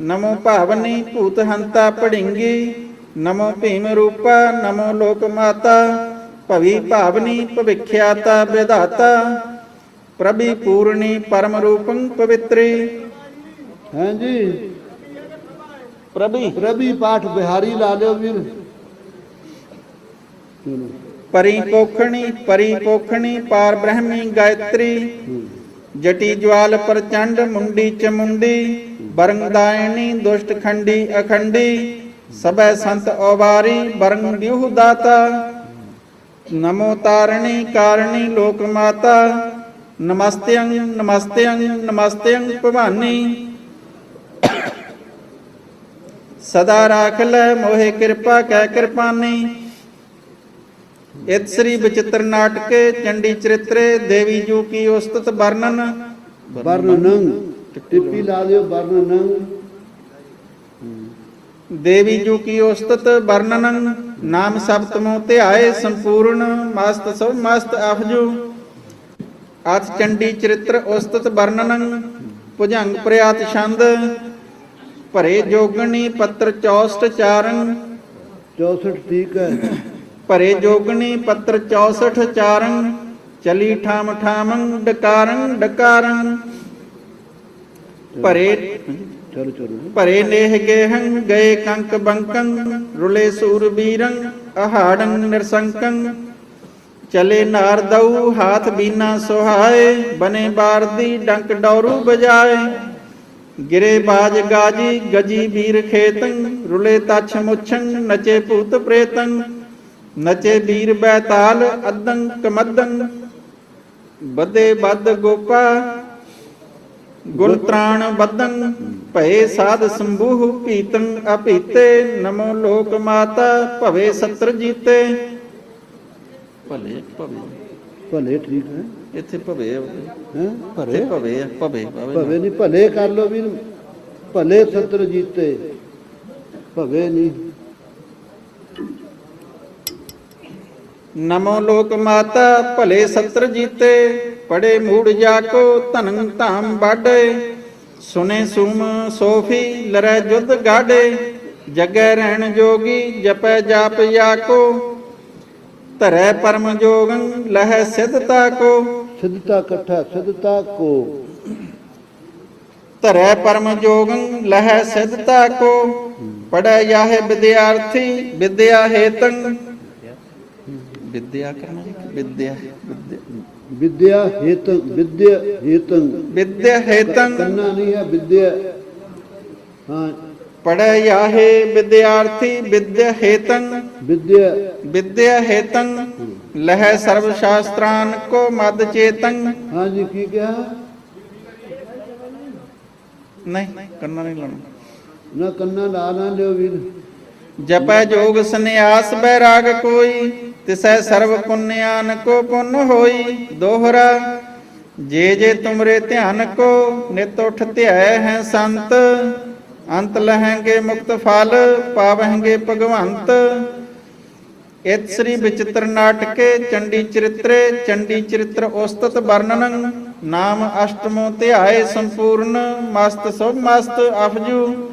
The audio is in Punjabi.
ਨਮੋ ਭਾਵਨੀ ਭੂਤ ਹੰਤਾ ਪੜਿੰਗੀ ਨਮੋ ਭੀਮ ਰੂਪਾ ਨਮੋ ਲੋਕ ਮਾਤਾ ਭਵੀ ਭਾਵਨੀ ਭਵਿਖਿਆਤਾ ਵਿਧਾਤਾ ਪ੍ਰਭੀ ਪੂਰਣੀ ਪਰਮ ਰੂਪੰ ਪਵਿੱਤਰੀ। ਹਾਂਜੀ ਪ੍ਰਭੀ। ਪ੍ਰਭੀ ਪਾਠ ਬਿਹਾਰੀ ਲਾ ਲਿਓ ਵੀਰ। ਚਲੋ ਪਰੀ ਪੋਖਣੀ ਪਰੀ ਪੋਖਣੀ ਪਾਰ ਬ੍ਰਹਮੀ ਗਾਇਤਰੀ। ਜਟੀ ਜਵਾਲ ਪ੍ਰਚੰਡ ਮੁੰਡੀ ਚਮੁੰਡੀ, ਬਰੰਗਦਾਇਣੀ ਦੁਸ਼ਟ ਖੰਡੀ ਅਖੰਡੀ, ਸਭੈ ਸੰਤ ਔਵਾਰੀ ਬਰੰਗ ਦਿਉ ਦਾਤਾ। ਨਮੋ ਤਾਰਣੀ ਕਾਰਣੀ ਲੋਕ ਮਾਤਾ, ਨਮਸਤਿਅੰ ਨਮਸਤਿਅੰ ਨਮਸਤਿਅੰ ਭਵਾਨੀ। ਸਦਾ ਰਾਖ ਲੈ ਮੋਹਿ ਕਿਰਪਾ, ਕੈ ਕਿਰਪਾਨੀ। ਇਤ ਸ੍ਰੀ ਬਚਿੱਤਰ ਨਾਟਕੇ ਚੰਡੀ ਚਰਿਤਰੇ ਦੇਵੀ ਜੂ ਕੀ ਉਸਤਤ ਵਰਣਨ। ਵਰਣਨੰ ਟਿੱਪੀ ਲਾ ਲਿਓ ਵਰਣਨੰ। ਦੇਵੀ ਜੂ ਕੀ ਉਸਤਤ ਵਰਣਨੰ ਨਾਮ ਸਬਤਮੋ ਧਿਆਏ ਸੰਪੂਰਨ ਮਸਤ ਸੋ ਮਸਤ ਅਫਜੂ ਅਥ ਚੰਡੀ ਚਰਿਤ੍ਰ ਉਸਤਤ ਵਰਣਨੰ ਭੁਜੰਗ ਪ੍ਰਿਆਤ ਛੰਦ ਭਰੇ ਜੋਗਣੀ ਪੱਤਰ 64 ਚਾਰਨ 64 ਠੀਕ ਹੈ। ਭਰੇ ਜੋਗਣੀ ਪੱਤਰ 64 ਚਾਰਨ ਚਲੀ ਠਾਮ ਠਾਮੰ ਡਕਾਰੰ ਡਕਾਰੰ ਭਰੇ ਚਲੋ ਚਲੋ ਭਰੇ ਨੇਹ ਗੇਹੰ ਗਏ ਕੰਕ ਬੰਕੰ ਰੁਲੇ ਸੂਰ ਬੀਰੰ ਅਹਾੜੰ ਨਿਰਸੰਕੰ ਚਲੇ ਨਾਰ ਦਉ ਹਾਥ ਬੀਨਾ ਸੁਹਾਏ ਬਨੇ ਬਾਰਦੀ ਡੰਕ ਡੌਰੂ ਬਜਾਏ ਗਿਰੇ ਬਾਜ ਗਾਜੀ ਗਜੀ ਵੀਰ ਖੇਤੰ ਰੁਲੇ ਤਛ ਮੁਛੰ ਨਚੇ ਭੂਤ ਪ੍ਰੇਤੰ ਨਚੇ ਵੀਰ ਬੈਤਾਲ ਅਦੰ ਕਮਦੰ ਬਦੇ ਬਦ ਗੋਪਾ ਗੁਲ ਤ੍ਰਾਣ ਬਦੰ ਭਏ ਸਾਧ ਸੰਭੂਹ ਪੀਤੰ ਅਪੀਤੇ ਨਮੋ ਲੋਕ ਮਾਤਾ ਭਵੇ ਸਤਰ ਜੀਤੇ। ਭਲੇ ਭਵੇ। ਭਲੇ ਠੀਕ ਹੈ। ਇੱਥੇ ਭਵੇ ਹੈ? ਭਰੇ? ਭਵੇ ਭਵੇ ਭਵੇ ਨਹੀਂ ਭਲੇ ਕਰ ਲੋ ਵੀਰ। ਭਲੇ ਸਤਰ ਜੀਤੇ। ਭਵੇ ਨਹੀਂ। ਨਮੋ ਲੋਕ ਮਾਤਾ ਭਲੇ ਸਤਰ ਜੀਤੇ ਪੜੇ ਮੂੜ ਜਾ ਕੋ ਧਨੰ ਧਾਮ ਬਾਡੇ ਸੁਨੇ ਸੂਮ ਸੋਫੀ ਲਰੈ ਜੁਧ ਗਾਡੇ ਜਗੈ ਰਹਿਣ ਜੋਗੀ ਜਪੈ ਜਾਪ ਜਾ ਕੋ। ਧਰੈ ਪਰਮ ਜੋਗੰ ਲਹੈ ਸਿਧਤਾ ਕੋ। ਸਿੱਧਤਾ ਇਕੱਠਾ ਸਿੱਧਤਾ ਕੋ। ਧਰੈ ਪਰਮ ਜੋਗੰ ਲਹੈ ਸਿਧਤਾ ਕੋ। ਪੜੈ ਯਾਹੇ ਵਿਦਿਆਰਥੀ ਵਿਦਿਆ ਹੇਤੰ ਵਿਦਿਆ ਕਰਨਾ ਜੀ ਵਿਦਿਆ ਵਿਦਿਆ। ਹੇਤ ਵਿਦਿਆ ਹੇਤੰ। ਵਿਦਿਆ ਹੇਤੰ। ਕੰਨਾ ਨਹੀਂ ਹੈ ਵਿਦਿਆ। ਹਾਂ। ਪੜੈ ਯਾਹੇ ਵਿਦਿਆਰਥੀ ਵਿਦਿਆ ਹੇਤੰ। ਵਿਦਿਆ। ਵਿਦਿਆ ਹੇਤੰ ਲਹੈ ਸਰਬ ਸ਼ਾਸਤਰਾਨ ਕੋ ਮਦ ਚੇਤੰ। ਹਾਂ ਜੀ ਕੀ ਕਿਹਾ? ਨਹੀਂ ਕਰਨਾ ਨਹੀਂ ਲਾਉਣਾ। ਨਾ ਕੰਨਾ ਲਾ ਨਾ ਲਿਓ ਵੀਰ। ਜਪੈ ਜੋਗ ਸੰਨਿਆਸ ਬੈਰਾਗ ਕੋਈ। ਤਿਸੈ ਸਰਬ ਪੁੰਨਿਆਨ ਕੋ ਪੁੰਨ ਹੋਈ, ਦੋਹਰਾ। ਜੇ ਜੇ ਤੁਮਰੇ ਧਿਆਨ ਕੋ, ਨਿਤ ਉਠ ਧਿਆਏ ਹੈ ਸੰਤ। ਅੰਤ ਲਹੈਂਗੇ ਮੁਕਤ ਫਲ, ਪਾਵਹਿੰਗੇ ਭਗਵੰਤ। ਇਤ ਸ੍ਰੀ ਵਿਚਿਤ੍ਰ ਨਾਟਕੇ, ਚੰਡੀ ਚਰਿਤਰੇ, ਚੰਡੀ ਚਰਿਤ੍ਰ ਉਸਤਤ ਵਰਣਨ। ਨਾਮ ਅਸ਼ਟਮੋ ਧਿਆਏ ਸੰਪੂਰਨ, ਮਸਤ ਸਭ ਮਸਤ ਅਫਜੂ।